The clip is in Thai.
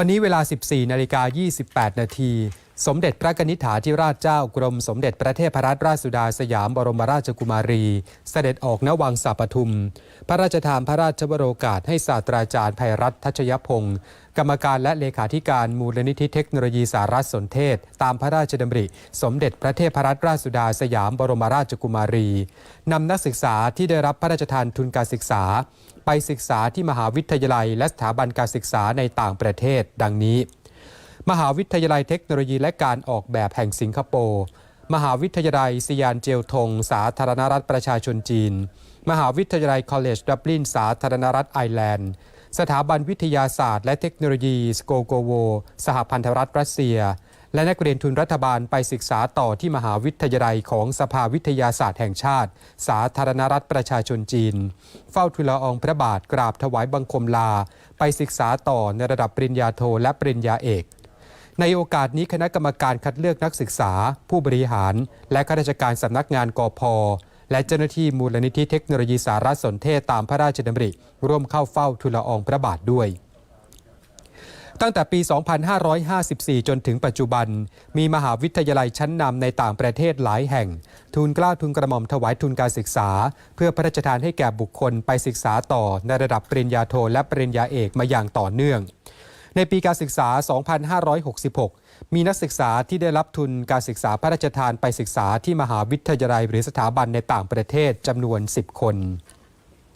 วันนี้เวลา 14นาฬิกา28 นาที สมเด็จพระกนิษฐาธิราชเจ้ากรมสมเด็จพระเทพรัตนราชสุดาสยามบรมราชกุมารี เสด็จออกณวังสาปทุม พระราชทานพระราชวโรกาสให้ศาสตราจารย์ภัยรัตน์ทัชยพงศ์กรรมการและเลขาธิการมูลนิธิเทคโนโลยีสารสนเทศ ตามพระราชดำริ สมเด็จพระเทพรัตนราชสุดาสยามบรมราชกุมารีนำนักศึกษาที่ได้รับพระราชทานทุนการศึกษา ไปศึกษาที่มหาวิทยาลัย และสถาบันการศึกษาในต่างประเทศ ดังนี้ มหาวิทยาลัยเทคโนโลยีและการออกแบบแห่งสิงคโปร์มหาวิทยาลัยซิยานเจียวทง สาธารณรัฐประชาชนจีน มหาวิทยาลัยคอลเลจดับลินสาธารณรัฐไอร์แลนด์ สถาบันวิทยาศาสตร์และเทคโนโลยีสโกโกโว สหพันธรัฐรัสเซีย และนักเรียนทุนรัฐบาลไปศึกษาต่อที่มหาวิทยาลัยของสภาวิทยาศาสตร์แห่งชาติ สาธารณรัฐประชาชนจีน เฝ้าทุลอองพระบาทกราบถวายบังคมลา ไปศึกษาต่อในระดับปริญญาโทและปริญญาเอก ในโอกาสนี้คณะกรรมการคัดเลือกนักศึกษา ผู้บริหาร และข้าราชการสำนักงานกพและเจ้าหน้าที่มูลนิธิเทคโนโลยีสารสนเทศตามพระราชดำริ ร่วมเข้าเฝ้าทุลอองพระบาทด้วย ตั้งแต่ปี 2554 จนถึงปัจจุบัน มีมหาวิทยาลัยชั้นนำในต่างประเทศหลายแห่งทูลเกล้าทูลกระหม่อมถวายทุนการศึกษา เพื่อพระราชทานให้แก่บุคคลไปศึกษาต่อในระดับปริญญาโทและปริญญาเอกมาอย่างต่อเนื่อง ในปีการศึกษา 2566 มีนักศึกษาที่ได้รับทุนการศึกษาพระราชทานไปศึกษาที่มหาวิทยาลัยหรือสถาบันในต่างประเทศจำนวน 10 คน